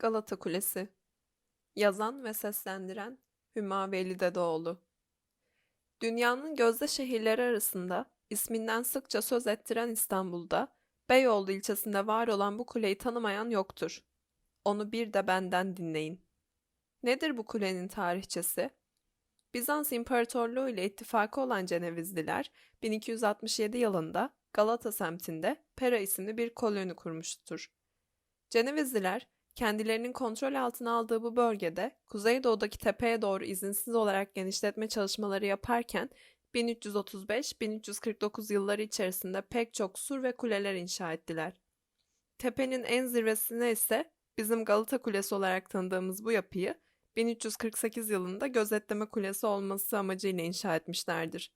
Galata Kulesi Yazan ve seslendiren Hüma Veli Dedeoğlu Dünyanın gözde şehirleri arasında isminden sıkça söz ettiren İstanbul'da Beyoğlu ilçesinde var olan bu kuleyi tanımayan yoktur. Onu bir de benden dinleyin. Nedir bu kulenin tarihçesi? Bizans İmparatorluğu ile ittifakı olan Cenevizliler 1267 yılında Galata semtinde Pera isimli bir koloni kurmuştur. Cenevizliler kendilerinin kontrol altına aldığı bu bölgede kuzeydoğudaki tepeye doğru izinsiz olarak genişletme çalışmaları yaparken 1335-1349 yılları içerisinde pek çok sur ve kuleler inşa ettiler. Tepenin en zirvesine ise bizim Galata Kulesi olarak tanıdığımız bu yapıyı 1348 yılında gözetleme kulesi olması amacıyla inşa etmişlerdir.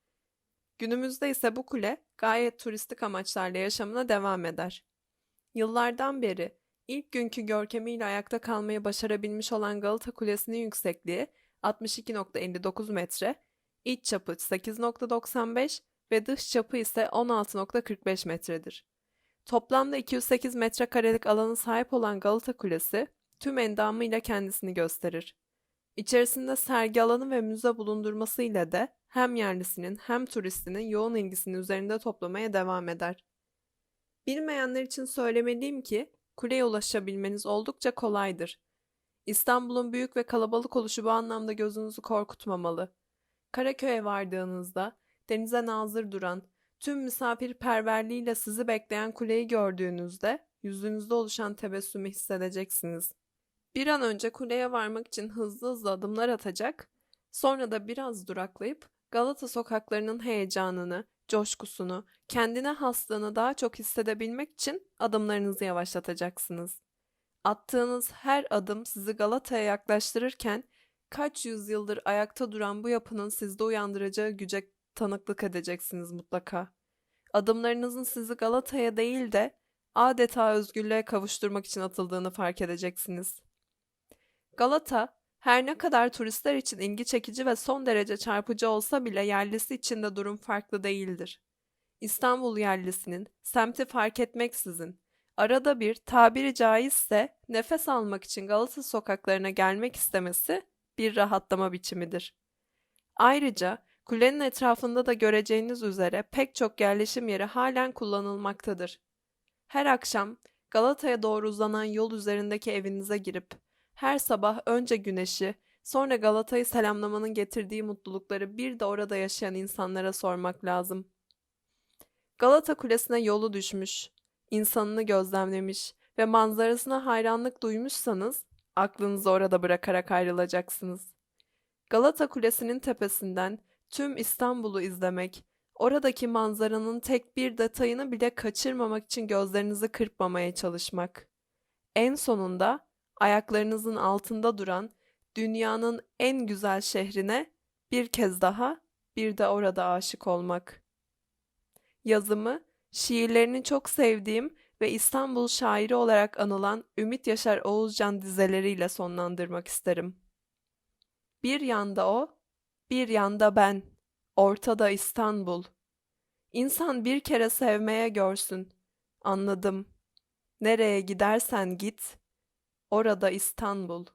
Günümüzde ise bu kule gayet turistik amaçlarla yaşamına devam eder. Yıllardan beri ilk günkü görkemiyle ayakta kalmayı başarabilmiş olan Galata Kulesi'nin yüksekliği 62.59 metre, iç çapı 8.95 ve dış çapı ise 16.45 metredir. Toplamda 208 metrekarelik alana sahip olan Galata Kulesi tüm endamıyla kendisini gösterir. İçerisinde sergi alanı ve müze bulundurması ile de hem yerlisinin hem turistinin yoğun ilgisini üzerinde toplamaya devam eder. Bilmeyenler için söylemeliyim ki kuleye ulaşabilmeniz oldukça kolaydır. İstanbul'un büyük ve kalabalık oluşu bu anlamda gözünüzü korkutmamalı. Karaköy'e vardığınızda denize nazır duran, tüm misafirperverliğiyle sizi bekleyen kuleyi gördüğünüzde yüzünüzde oluşan tebessümü hissedeceksiniz. Bir an önce kuleye varmak için hızlı hızlı adımlar atacak, sonra da biraz duraklayıp Galata sokaklarının heyecanını, coşkusunu, kendine haslığını daha çok hissedebilmek için adımlarınızı yavaşlatacaksınız. Attığınız her adım sizi Galata'ya yaklaştırırken kaç yüzyıldır ayakta duran bu yapının sizde uyandıracağı güce tanıklık edeceksiniz mutlaka. Adımlarınızın sizi Galata'ya değil de adeta özgürlüğe kavuşturmak için atıldığını fark edeceksiniz. Galata, her ne kadar turistler için ilgi çekici ve son derece çarpıcı olsa bile yerlisi için de durum farklı değildir. İstanbul yerlisinin, semti fark etmeksizin, arada bir tabiri caizse nefes almak için Galata sokaklarına gelmek istemesi bir rahatlama biçimidir. Ayrıca kulenin etrafında da göreceğiniz üzere pek çok yerleşim yeri halen kullanılmaktadır. Her akşam Galata'ya doğru uzanan yol üzerindeki evinize girip her sabah önce güneşi, sonra Galata'yı selamlamanın getirdiği mutlulukları bir de orada yaşayan insanlara sormak lazım. Galata Kulesi'ne yolu düşmüş, insanını gözlemlemiş ve manzarasına hayranlık duymuşsanız aklınızı orada bırakarak ayrılacaksınız. Galata Kulesi'nin tepesinden tüm İstanbul'u izlemek, oradaki manzaranın tek bir detayını bile kaçırmamak için gözlerinizi kırpmamaya çalışmak. En sonunda ayaklarınızın altında duran dünyanın en güzel şehrine bir kez daha bir de orada aşık olmak. Yazımı, şiirlerini çok sevdiğim ve İstanbul şairi olarak anılan Ümit Yaşar Oğuzcan dizeleriyle sonlandırmak isterim. Bir yanda o, bir yanda ben, ortada İstanbul. İnsan bir kere sevmeye görsün. Anladım. Nereye gidersen git, orada İstanbul.